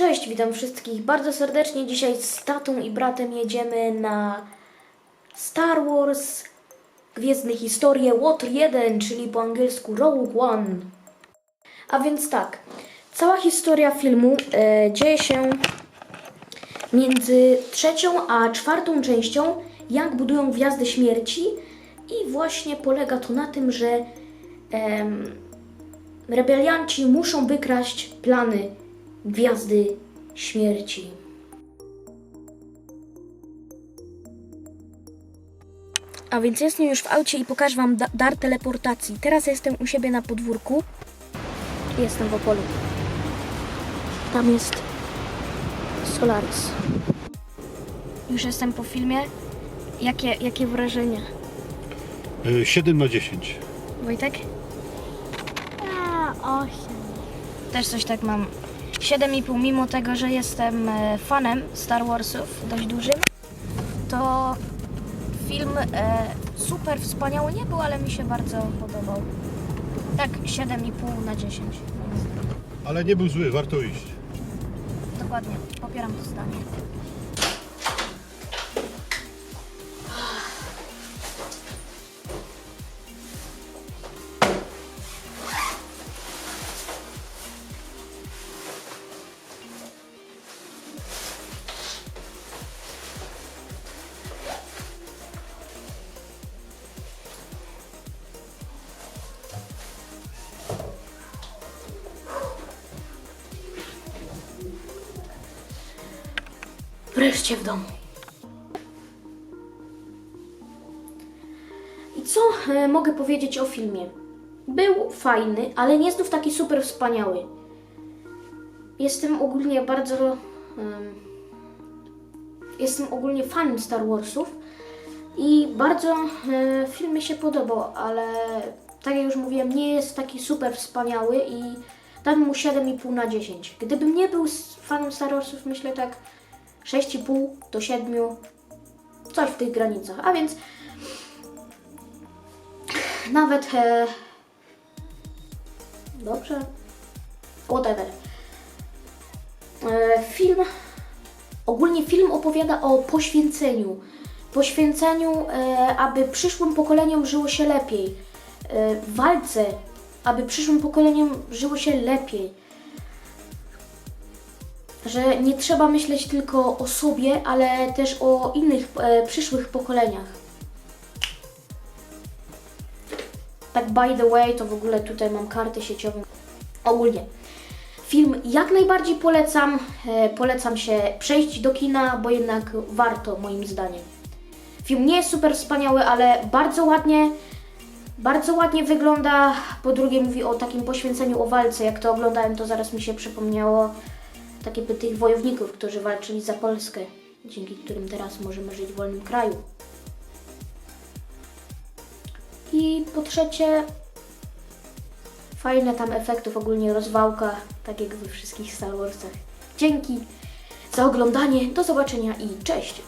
Cześć, witam wszystkich bardzo serdecznie. Dzisiaj z tatą i bratem jedziemy na Star Wars Gwiezdne Historie Water 1, czyli po angielsku Rogue One. A więc tak, cała historia filmu e, dzieje się między trzecią a czwartą częścią, jak budują Gwiazdy Śmierci i właśnie polega to na tym, że em, rebelianci muszą wykraść plany Gwiazdy Śmierci. A więc jestem już w aucie i pokażę Wam da- dar teleportacji. Teraz jestem u siebie na podwórku. Jestem w Opolu. Tam jest Solaris. Już jestem po filmie. Jakie, jakie wrażenia? Y, 7 na 10. Wojtek? A, osiem. Też coś tak mam. 7,5 mimo tego, że jestem e, fanem Star Warsów dość dużym, to film e, super wspaniały nie był, ale mi się bardzo podobał. Tak 7,5 na 10. moim zdaniem. Ale nie był zły, warto iść. Dokładnie, popieram to zdanie. Wreszcie w domu. I co e, mogę powiedzieć o filmie? Był fajny, ale nie znów taki super wspaniały. Jestem ogólnie bardzo. em, jestem ogólnie fanem Star Warsów i bardzo e, film mi się podobał, ale tak jak już mówiłem, nie jest taki super wspaniały i dam mu 7,5 na 10. Gdybym nie był fanem Star Warsów, myślę tak 6,5 do 7, coś w tych granicach. A więc nawet e, dobrze, whatever. E, film, ogólnie film opowiada o poświęceniu. Poświęceniu, e, aby przyszłym pokoleniom żyło się lepiej. E, walce, aby przyszłym pokoleniom żyło się lepiej że nie trzeba myśleć tylko o sobie, ale też o innych e, przyszłych pokoleniach. Tak by the way, to w ogóle tutaj mam kartę sieciową. Ogólnie. Film jak najbardziej polecam. E, polecam się przejść do kina, bo jednak warto moim zdaniem. Film nie jest super wspaniały, ale bardzo ładnie, bardzo ładnie wygląda. Po drugie mówi o takim poświęceniu, o walce. Jak to oglądałem, to zaraz mi się przypomniało takie by tych wojowników, którzy walczyli za Polskę, dzięki którym teraz możemy żyć w wolnym kraju. I po trzecie, fajne tam efektów, ogólnie rozwałka, tak jak we wszystkich Star Warsach. Dzięki za oglądanie, do zobaczenia i cześć!